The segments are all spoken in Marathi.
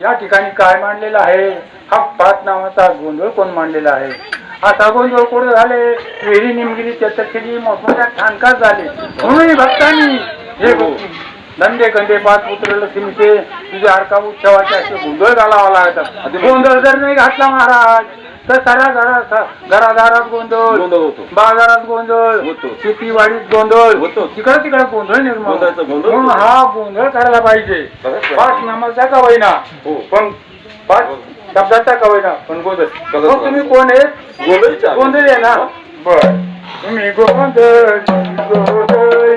या ठिकाणी काय मांडलेलं आहे? हा पाच नावाचा गोंधळ कोण मांडलेला आहे? आता गोंधळ कुठे झाले? विहिरी निमगिरी चतक्षरी मोठमोठ्या ठाणकात झाले. म्हणून भक्तांनी हे धंदे गंदे पाच पुत्र लक्ष्मीचे तुझे हरका उत्सवाचे असे गोंधळ घालावा लागतात. गोंधळ जर नाही घातला महाराज तर साऱ्या घरात घरादारात गोंधळ गोंधळ होतो बाजारात गोंधळ होतो. शेतीवाडीत गोंधळ होतो. तिकडे तिकडे गोंधळ निर्माण गोंधळ म्हणून. हा गोंधळ करायला पाहिजे. पाच नामाचा का होईना हो. पण पाच शब्दाचा का होईना पण गोंधळ. मग तुम्ही कोण आहेत गोंधळीचे आम्ही. गोंधळी आहे ना बर तुम्ही गोंधळी गोंधळी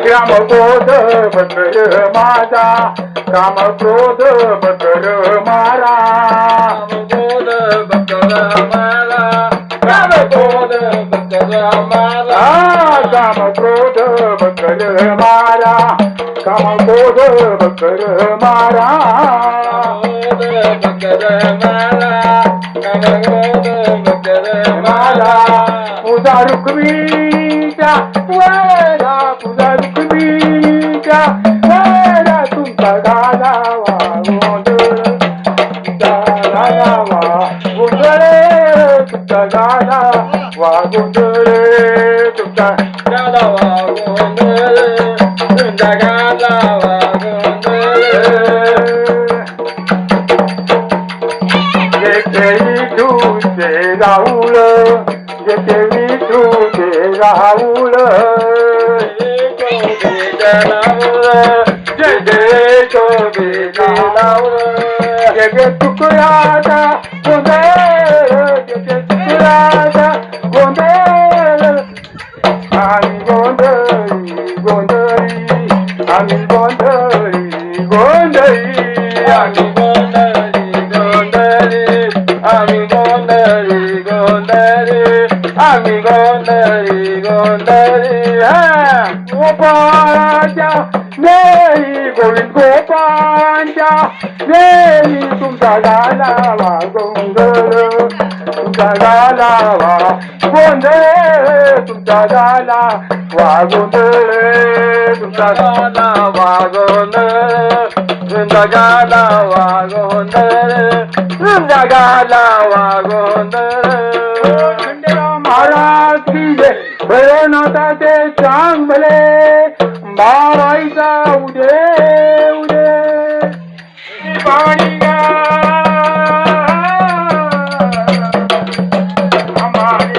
ग्राम क्रोध बकर माझा काम क्रोध बकर मारा मारा काम क्रोध बकर मारा काम क्रोध बकर मारा मारा पूजा रुक्मीच्या वेळा पूजा रुक्मीच्या वेळा तुमचा गालावा गोंधळ तुमचा गालावा गोंधळ तुमचा गाला वा गोंधळ तुमचा जेथे विठूचे राहुल जेथे विठूचे राहुल. जय जय कबीरा जगे तुकराचा गोंधळ. जगे तुकराचा गोंधळ. आम्ही गोंधळी गोंधळी. आम्ही गोंधळी गोंधळी. आम्ही तुमचा गालावा गोंधळ तुमचा गालावा गोंधळ तुमचा गाला वा गोंधळ तुमचा गाला वागोंद गाला वागोंद गाला वागोंद महाराज की जय भैरवनाथा ते सांग भले बाराईचा उदे उदे पाणी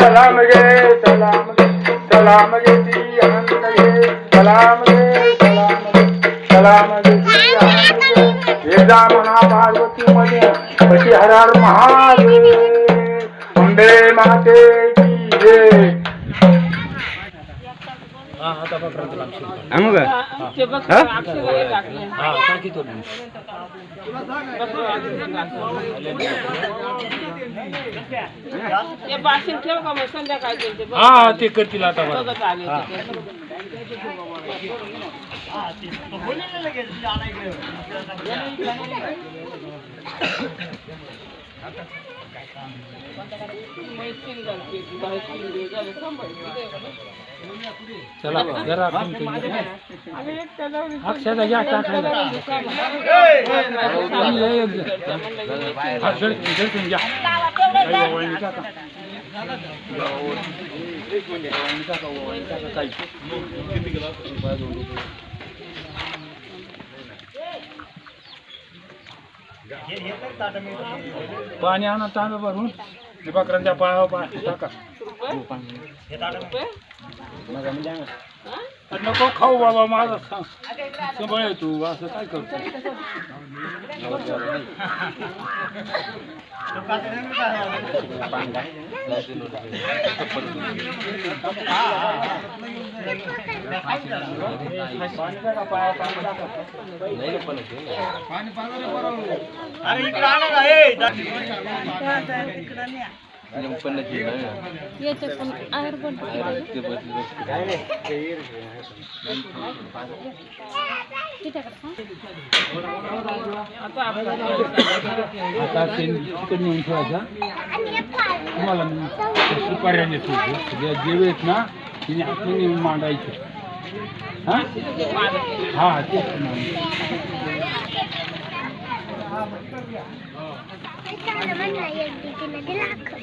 सलाम गे सलाम सलाम गे ती आनंद गे. सलाम गे सलाम सलाम गे ती गे. महादेव अंबे माते की जय ते ठेव का. हा ते करतील आता बरं. चला जरा अक्षदा टाकायला. या घ्या. पाणी आणा तांबे भरून दिपाकरांच्या पायावर पाय टाका. नको खाऊ बाबा माझा सांभाळ तू असं काय करतो? yang pernah gila ya? Iya air pun. Air tiba tiba tidak atasin kenyang saja malam. Supayanya itu dia jerit na ini aku ini mandaiki Hah? Hah, itu Kita ada mana yang bikin ada lakon?